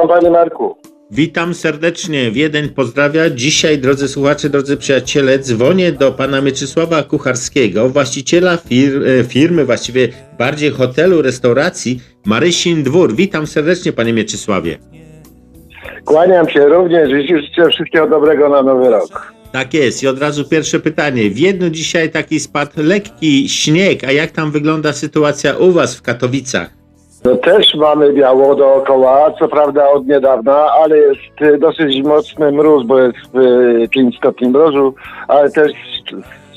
Witam panie Marku. Witam serdecznie. Wiedeń pozdrawia. Dzisiaj, drodzy słuchacze, drodzy przyjaciele, dzwonię do pana Mieczysława Kucharskiego, właściciela fir e, firmy, właściwie bardziej hotelu, restauracji Marysin Dwór. Witam serdecznie, panie Mieczysławie. Kłaniam się również i życzę wszystkiego dobrego na nowy rok. Tak jest. I od razu pierwsze pytanie. W Wiedniu dzisiaj taki spadł lekki śnieg, a jak tam wygląda sytuacja u was w Katowicach? No też mamy biało dookoła, co prawda od niedawna, ale jest y, dosyć mocny mróz, bo jest y, 5 stopni mrozu, ale też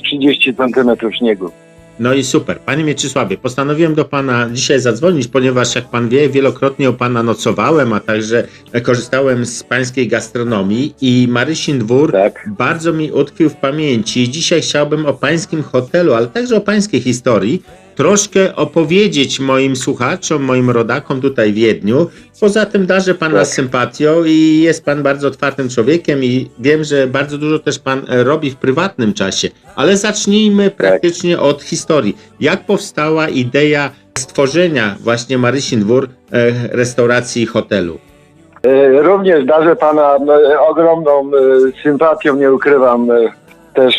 30 centymetrów śniegu. No i super. Panie Mieczysławie, postanowiłem do Pana dzisiaj zadzwonić, ponieważ jak Pan wie, wielokrotnie u Pana nocowałem, a także korzystałem z Pańskiej gastronomii i Marysin Dwór Tak. bardzo mi utkwił w pamięci. Dzisiaj chciałbym o Pańskim hotelu, ale także o Pańskiej historii troszkę opowiedzieć moim słuchaczom, moim rodakom tutaj w Wiedniu. Poza tym darzę Pana Tak. sympatią i jest Pan bardzo otwartym człowiekiem i wiem, że bardzo dużo też Pan e, robi w prywatnym czasie. Ale zacznijmy praktycznie od historii. Jak powstała idea stworzenia właśnie Marysin Dwór e, restauracji i hotelu? Y, Również darzę pana ogromną sympatią, nie ukrywam. Też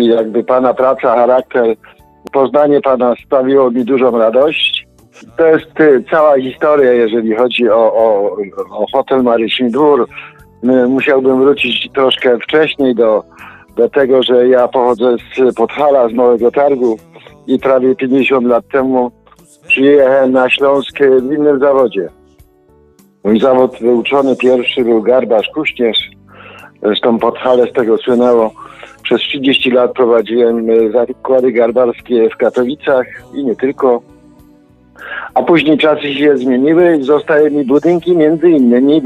jakby pana praca, charakter, poznanie pana sprawiło mi dużą radość. To jest y, cała historia, jeżeli chodzi o, o, o hotel Marysin Dwór. Y, Musiałbym wrócić troszkę wcześniej do, do tego, że ja pochodzę z Podhala, z Nowego Targu i prawie 50 lat temu przyjechałem na Śląsk w innym zawodzie. Mój zawód wyuczony pierwszy był garbarz, kuśnierz. Zresztą Podhale z tego słynęło. Przez 30 lat prowadziłem e, zakłady garbarskie w Katowicach i nie tylko. A później czasy się zmieniły, zostały mi budynki, między innymi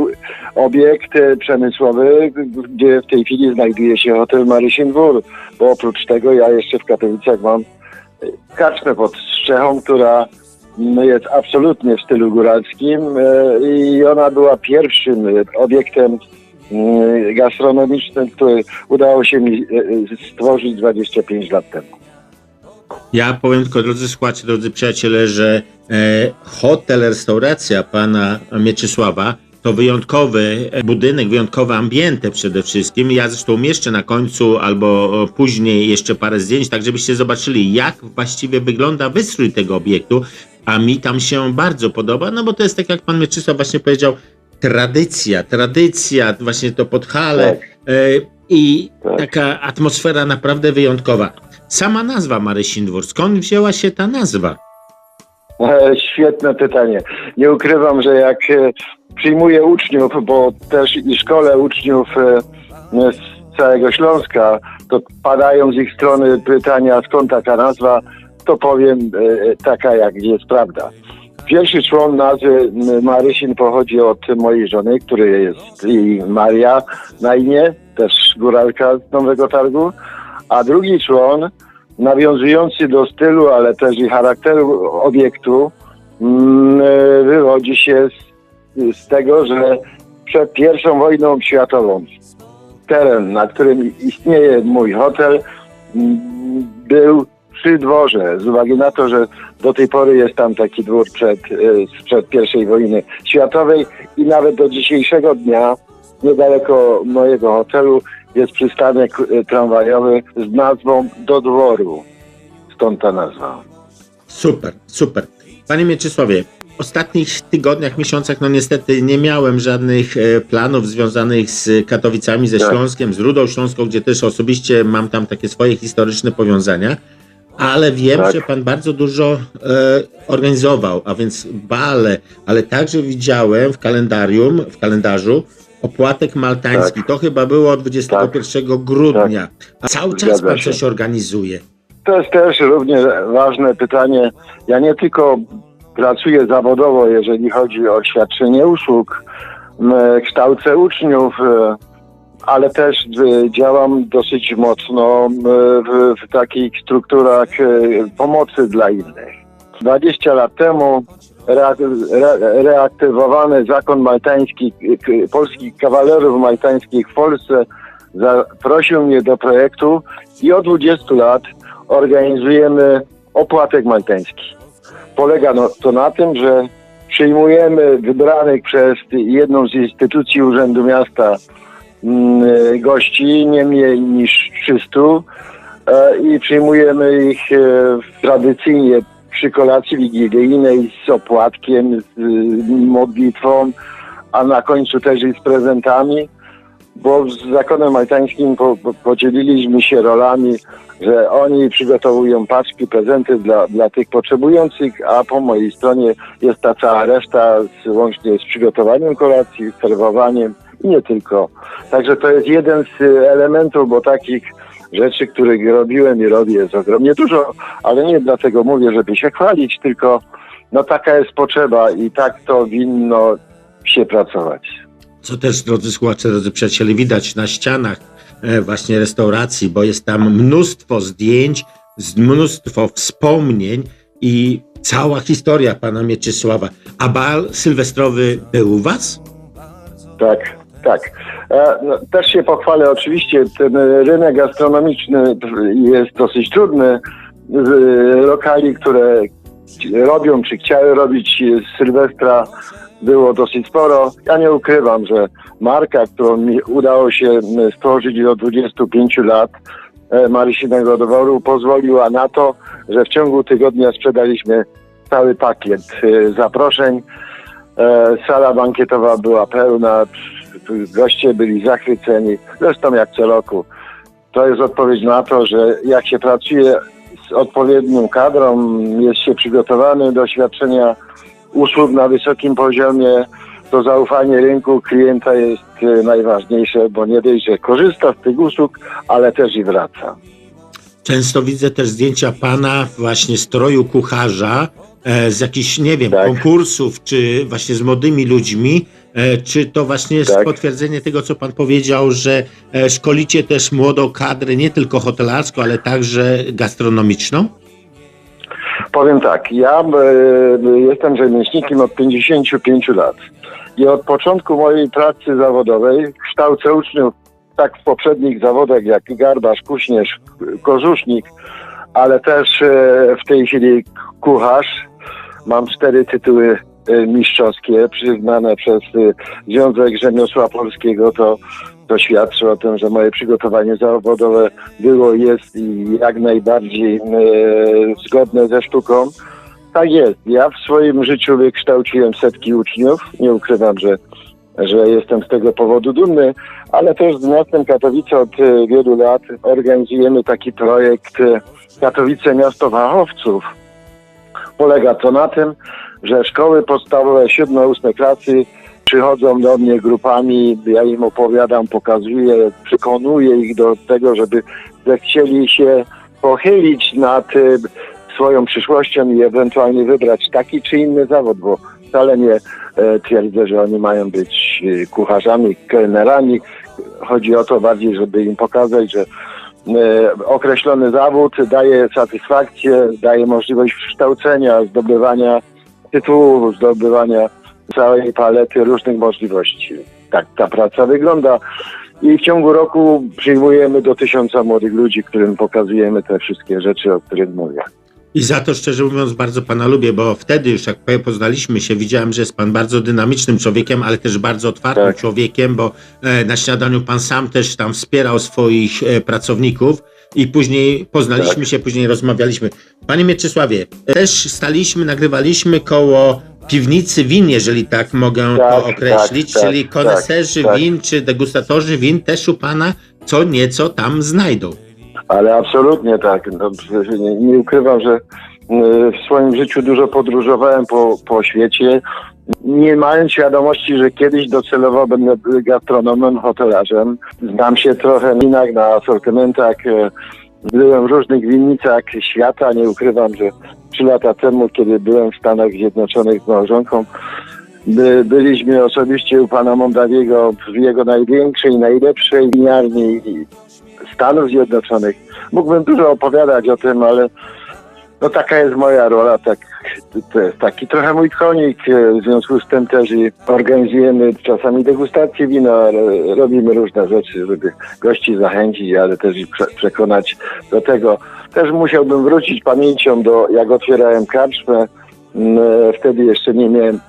obiekt e, przemysłowy, gdzie w tej chwili znajduje się hotel Marysin Dwór, bo oprócz tego ja jeszcze w Katowicach mam e, kaczmę pod strzechą, która jest absolutnie w stylu góralskim i ona była pierwszym obiektem gastronomicznym, który udało się mi e, e, stworzyć 25 lat temu. Ja powiem tylko, drodzy słuchacze, drodzy przyjaciele, że e, hotel, restauracja pana Mieczysława to wyjątkowy budynek, wyjątkowe ambiente przede wszystkim. Ja zresztą umieszczę na końcu albo później jeszcze parę zdjęć, tak żebyście zobaczyli, jak właściwie wygląda wystrój tego obiektu. A mi tam się bardzo podoba, no bo to jest tak, jak pan Mieczysław właśnie powiedział, tradycja, tradycja, właśnie to podhale Tak. e, i Tak. taka atmosfera naprawdę wyjątkowa. Sama nazwa Marysin Dwór, skąd wzięła się ta nazwa? E, Świetne pytanie. Nie ukrywam, że jak e, przyjmuję uczniów, bo też i szkole uczniów e, z całego Śląska, to padają z ich strony pytania, skąd taka nazwa, to powiem taka, jak jest prawda. Pierwszy człon nazwy Marysin pochodzi od mojej żony, który jest i Maria na imię, też góralka z Nowego Targu, a drugi człon nawiązujący do stylu, ale też i charakteru obiektu, wywodzi się z, z tego, że przed pierwszą wojną światową teren, na którym istnieje mój hotel, był przy dworze, z uwagi na to, że do tej pory jest tam taki dwór przed, e, sprzed pierwszej wojny światowej i nawet do dzisiejszego dnia niedaleko mojego hotelu jest przystanek e, tramwajowy z nazwą do dworu. Stąd ta nazwa. Super, super. Panie Mieczysławie, w ostatnich tygodniach, miesiącach, no niestety nie miałem żadnych e, planów związanych z Katowicami, ze Tak. Śląskiem, z Rudą Śląską, gdzie też osobiście mam tam takie swoje historyczne powiązania. Ale wiem, Tak. że pan bardzo dużo e, organizował, a więc bale, ale także widziałem w kalendarium, w kalendarzu opłatek maltański. To chyba było 21 grudnia. A cały czas Zgadza pan się. coś organizuje. To jest też również ważne pytanie. Ja nie tylko pracuję zawodowo, jeżeli chodzi o świadczenie usług, kształcę uczniów, e, ale też e, działam dosyć mocno m, w, w takich strukturach e, pomocy dla innych. 20 lat temu rea- re, reaktywowany zakon maltański, polskich kawalerów maltańskich w Polsce zaprosił mnie do projektu i od 20 lat organizujemy opłatek maltański. Polega no, to na tym, że przyjmujemy wybranych przez jedną z instytucji Urzędu Miasta gości, nie mniej niż 300 e, i przyjmujemy ich e, tradycyjnie przy kolacji wigilijnej z opłatkiem, z y, modlitwą, a na końcu też i z prezentami, bo z zakonem maltańskim po, po, podzieliliśmy się rolami, że oni przygotowują paczki, prezenty dla, dla tych potrzebujących, a po mojej stronie jest ta cała reszta z, łącznie z przygotowaniem kolacji, serwowaniem i nie tylko. Także to jest jeden z y, elementów, bo takich rzeczy, których robiłem i robię jest ogromnie dużo, ale nie dlatego mówię, żeby się chwalić, tylko no taka jest potrzeba i tak to winno się pracować. Co też, drodzy słuchacze, drodzy przyjaciele, widać na ścianach e, właśnie restauracji, bo jest tam mnóstwo zdjęć, mnóstwo wspomnień i cała historia pana Mieczysława. A bal sylwestrowy był u was? Tak, tak. E, no, też się pochwalę, oczywiście ten e, rynek gastronomiczny jest dosyć trudny. E, Lokali, które robią czy chciały robić z Sylwestra było dosyć sporo. Ja nie ukrywam, że marka, którą mi udało się m, stworzyć do 25 lat, e, Marysinego Dworu, pozwoliła na to, że w ciągu tygodnia sprzedaliśmy cały pakiet e, zaproszeń. E, Sala bankietowa była pełna, goście byli zachwyceni, zresztą jak co roku. To jest odpowiedź na to, że jak się pracuje z odpowiednią kadrą, jest się przygotowany do świadczenia usług na wysokim poziomie, to zaufanie rynku klienta jest e, najważniejsze, bo nie dość, że korzysta z tych usług, ale też i wraca. Często widzę też zdjęcia pana właśnie stroju kucharza z jakichś, nie wiem, Tak. konkursów, czy właśnie z młodymi ludźmi. E, czy to właśnie jest Tak. potwierdzenie tego, co pan powiedział, że e, szkolicie też młodą kadrę, nie tylko hotelarską, ale także gastronomiczną? Powiem tak, ja e, jestem rzemieślnikiem od 55 lat i od początku mojej pracy zawodowej kształcę uczniów tak w poprzednich zawodach jak garbarz, kuśnierz, korzusznik, ale też e, w tej chwili kucharz. Mam cztery tytuły e, mistrzowskie przyznane przez e, Związek Rzemiosła Polskiego. To, to świadczy o tym, że moje przygotowanie zawodowe było, jest i jak najbardziej e, zgodne ze sztuką. Tak jest. Ja w swoim życiu wykształciłem setki uczniów. Nie ukrywam, że, że jestem z tego powodu dumny, ale też z miastem Katowice od wielu lat organizujemy taki projekt Katowice Miasto Fachowców. Polega to na tym, że szkoły podstawowe 7-8 klasy przychodzą do mnie grupami, ja im opowiadam, pokazuję, przekonuję ich do tego, żeby zechcieli się pochylić nad e, swoją przyszłością i ewentualnie wybrać taki czy inny zawód, bo wcale nie e, twierdzę, że oni mają być e, kucharzami, kelnerami. Chodzi o to bardziej, żeby im pokazać, że określony zawód daje satysfakcję, daje możliwość kształcenia, zdobywania tytułów, zdobywania całej palety różnych możliwości. Tak ta praca wygląda. I w ciągu roku przyjmujemy do tysiąca młodych ludzi, którym pokazujemy te wszystkie rzeczy, o których mówię. I za to szczerze mówiąc bardzo pana lubię, bo wtedy już jak poznaliśmy się, widziałem, że jest pan bardzo dynamicznym człowiekiem, ale też bardzo otwartym Tak. człowiekiem, bo e, na śniadaniu pan sam też tam wspierał swoich e, pracowników i później poznaliśmy Tak. się, później rozmawialiśmy. Panie Mieczysławie, też staliśmy, nagrywaliśmy koło piwnicy win, jeżeli tak mogę Tak, to określić, tak, czyli tak, koneserzy tak. win czy degustatorzy win też u pana co nieco tam znajdą. Ale absolutnie tak. No, nie, nie ukrywam, że y, w swoim życiu dużo podróżowałem po, po świecie, nie mając świadomości, że kiedyś docelowo będę gastronomem, hotelarzem. Znam się trochę na na asortymentach. e, Byłem w różnych winnicach świata. Nie ukrywam, że trzy lata temu, kiedy byłem w Stanach Zjednoczonych z małżonką, by, byliśmy osobiście u pana Mondawiego w jego największej, najlepszej winiarni Stanów Zjednoczonych. Mógłbym dużo opowiadać o tym, ale no taka jest moja rola, tak, to jest taki trochę mój konik, e, w związku z tym też i organizujemy czasami degustację wina, robimy różne rzeczy, żeby gości zachęcić, ale też i prze, przekonać do tego. Też musiałbym wrócić pamięcią do, jak otwierałem karczmę, Mm, e, wtedy jeszcze nie miałem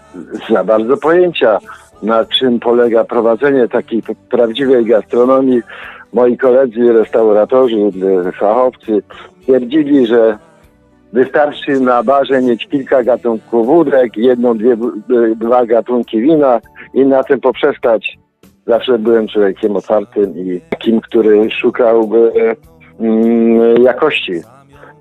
za bardzo pojęcia, na czym polega prowadzenie takiej prawdziwej gastronomii. Moi koledzy, restauratorzy, e, fachowcy twierdzili, że wystarczy na barze mieć kilka gatunków wódek, jedną, dwie, e, dwa gatunki wina i na tym poprzestać. Zawsze byłem człowiekiem otwartym i takim, który szukał e, mm, jakości.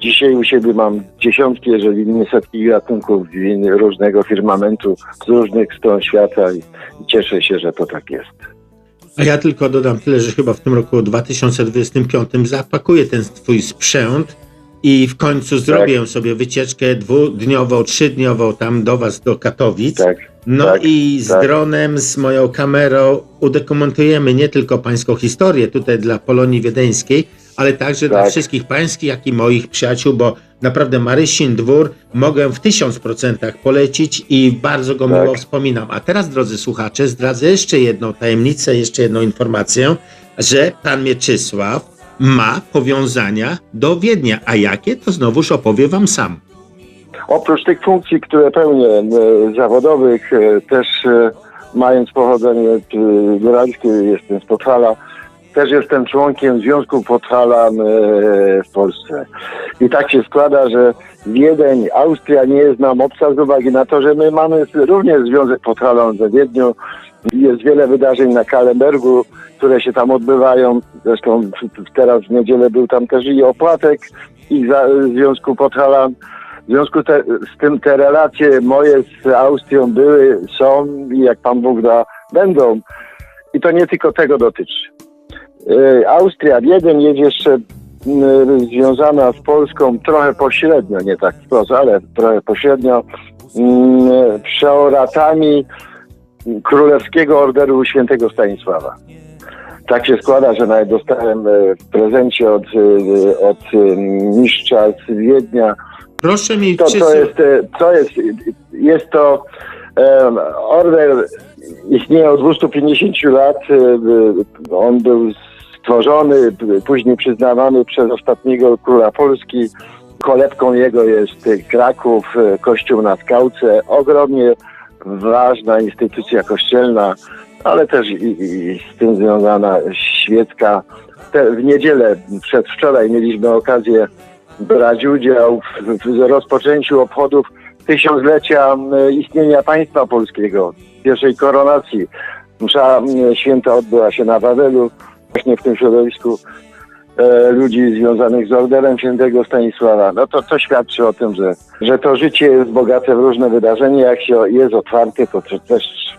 Dzisiaj u siebie mam dziesiątki, jeżeli nie setki gatunków win różnego firmamentu z różnych stron świata i, i cieszę się, że to tak jest. A ja tylko dodam tyle, że chyba w tym roku 2025 zapakuję ten twój sprzęt i w końcu zrobię sobie wycieczkę dwudniową, trzydniową tam do was, do Katowic. Tak, No tak, i z tak. dronem, z moją kamerą udokumentujemy nie tylko pańską historię tutaj dla Polonii Wiedeńskiej, ale także dla Tak. wszystkich pańskich, jak i moich przyjaciół, bo naprawdę Marysin Dwór mogę w tysiąc procentach polecić i bardzo go Tak. miło wspominam. A teraz, drodzy słuchacze, zdradzę jeszcze jedną tajemnicę, jeszcze jedną informację, że pan Mieczysław ma powiązania do Wiednia. A jakie, to znowuż opowie wam sam. Oprócz tych funkcji, które pełnię e, zawodowych, e, też e, mając pochodzenie góralskie, jestem z Podhala, też jestem członkiem Związku Podhalan e, w Polsce. I tak się składa, że Wiedeń, Austria nie jest nam obca z uwagi na to, że my mamy również Związek Podhalan we Wiedniu. Jest wiele wydarzeń na Kalenbergu, które się tam odbywają. Zresztą teraz w niedzielę był tam też i opłatek za, Związku Podhalan. W związku te, z tym te relacje moje z Austrią były, są i jak Pan Bóg da, będą. I to nie tylko tego dotyczy. Austria, Wiedeń jest jeszcze mm, związana z Polską trochę pośrednio, nie tak wprost, ale trochę pośrednio, mm, przeoratami Królewskiego Orderu Świętego Stanisława. Tak się składa, że nawet dostałem e, w prezencie od, e, od e, mistrza z Wiednia Proszę mi to, to jest, to jest, jest to order istnieje od 250 lat. On był stworzony, później przyznawany przez ostatniego króla Polski. Kolebką jego jest Kraków, kościół na Skałce. Ogromnie ważna instytucja kościelna, ale też i, i z tym związana świecka. Te, w niedzielę, przedwczoraj mieliśmy okazję brać udział w, w rozpoczęciu obchodów tysiąclecia istnienia państwa polskiego, pierwszej koronacji. Msza święta odbyła się na Wawelu, właśnie w tym środowisku e, ludzi związanych z orderem świętego Stanisława. No to, to świadczy o tym, że, że to życie jest bogate w różne wydarzenia. Jak się jest otwarte, to też-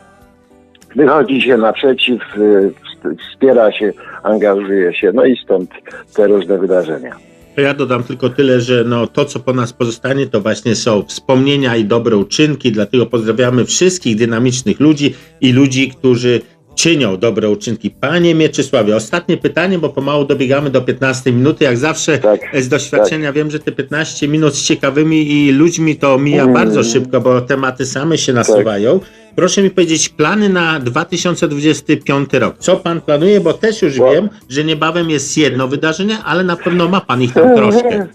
wychodzi się naprzeciw, e, wspiera się, angażuje się. No i stąd te różne wydarzenia. Ja dodam tylko tyle, że no, to, co po nas pozostanie, to właśnie są wspomnienia i dobre uczynki, dlatego pozdrawiamy wszystkich dynamicznych ludzi i ludzi, którzy czynią dobre uczynki. Panie Mieczysławie, ostatnie pytanie, bo pomału dobiegamy do 15 minuty. Jak zawsze Tak, z doświadczenia wiem, że te 15 minut z ciekawymi i ludźmi to mija Mm. bardzo szybko, bo tematy same się nasuwają. Proszę mi powiedzieć, plany na 2025 rok. Co pan planuje? Bo też już Bo- wiem, że niebawem jest jedno wydarzenie, ale na pewno ma pan ich tam troszkę.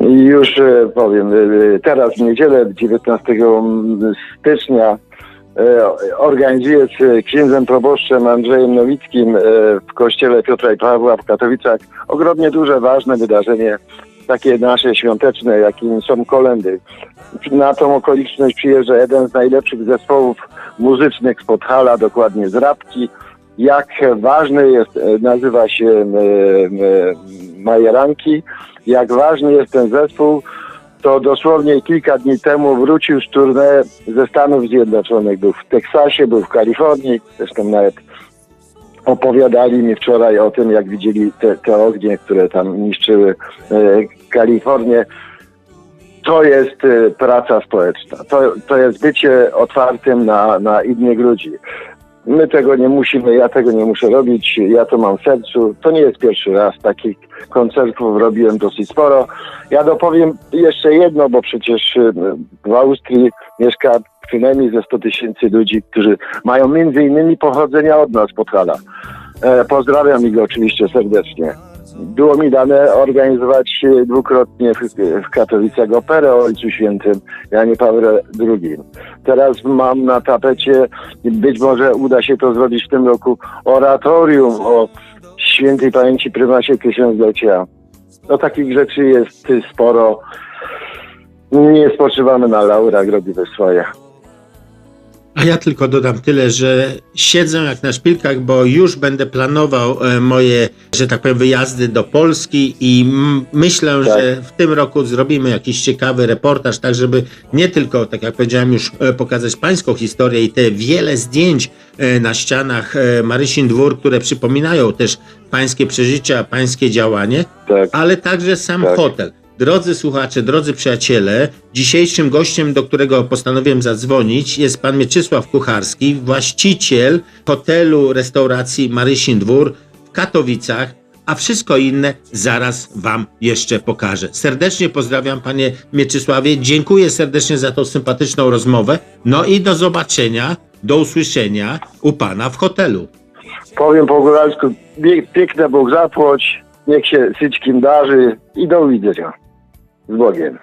I już e, powiem, e, teraz w niedzielę 19 stycznia e, organizuję z księdzem proboszczem Andrzejem Nowickim e, w kościele Piotra i Pawła w Katowicach ogromnie duże, ważne wydarzenie, takie nasze świąteczne, jakim są kolendy. Na tą okoliczność przyjeżdża jeden z najlepszych zespołów muzycznych z Podhala, dokładnie z Rabki. Jak ważny jest, e, nazywa się e, e, Majeranki, jak ważny jest ten zespół, to dosłownie kilka dni temu wrócił z tournée ze Stanów Zjednoczonych. Był w Teksasie, był w Kalifornii, zresztą nawet opowiadali mi wczoraj o tym, jak widzieli te, te ognie, które tam niszczyły e, Kalifornię. To jest e, praca społeczna. To, to jest bycie otwartym na, na innych ludzi. My tego nie musimy, ja tego nie muszę robić, ja to mam w sercu. To nie jest pierwszy raz takich koncertów robiłem dosyć sporo. Ja dopowiem jeszcze jedno, bo przecież y, w Austrii mieszka przynajmniej ze 100 tysięcy ludzi, którzy mają między innymi pochodzenia od nas, Podhala. E, pozdrawiam ich oczywiście serdecznie. Było mi dane organizować e, dwukrotnie w, w Katowicach operę o Ojcu Świętym Janie Pawle II. Teraz mam na tapecie, być może uda się to zrobić w tym roku, oratorium o świętej pamięci prymasie tysiąclecia. No takich rzeczy jest sporo. Nie spoczywamy na laurach, robimy swoje. A ja tylko dodam tyle, że siedzę jak na szpilkach, bo już będę planował e, moje, że tak powiem, wyjazdy do Polski i myślę, Tak. że w tym roku zrobimy jakiś ciekawy reportaż, tak żeby nie tylko, tak jak powiedziałem, już e, pokazać pańską historię i te wiele zdjęć e, na ścianach Marysin Dwór, które przypominają też pańskie przeżycia, pańskie działanie, Tak. ale także sam Tak. hotel. Drodzy słuchacze, drodzy przyjaciele, dzisiejszym gościem, do którego postanowiłem zadzwonić, jest pan Mieczysław Kucharski, właściciel hotelu restauracji Marysin Dwór w Katowicach, a wszystko inne zaraz wam jeszcze pokażę. Serdecznie pozdrawiam panie Mieczysławie, dziękuję serdecznie za tą sympatyczną rozmowę, no i do zobaczenia, do usłyszenia u pana w hotelu. Powiem po góralsku, piękne Bóg zapłoć, niech się wszystkim darzy i do widzenia. Z Bogiem.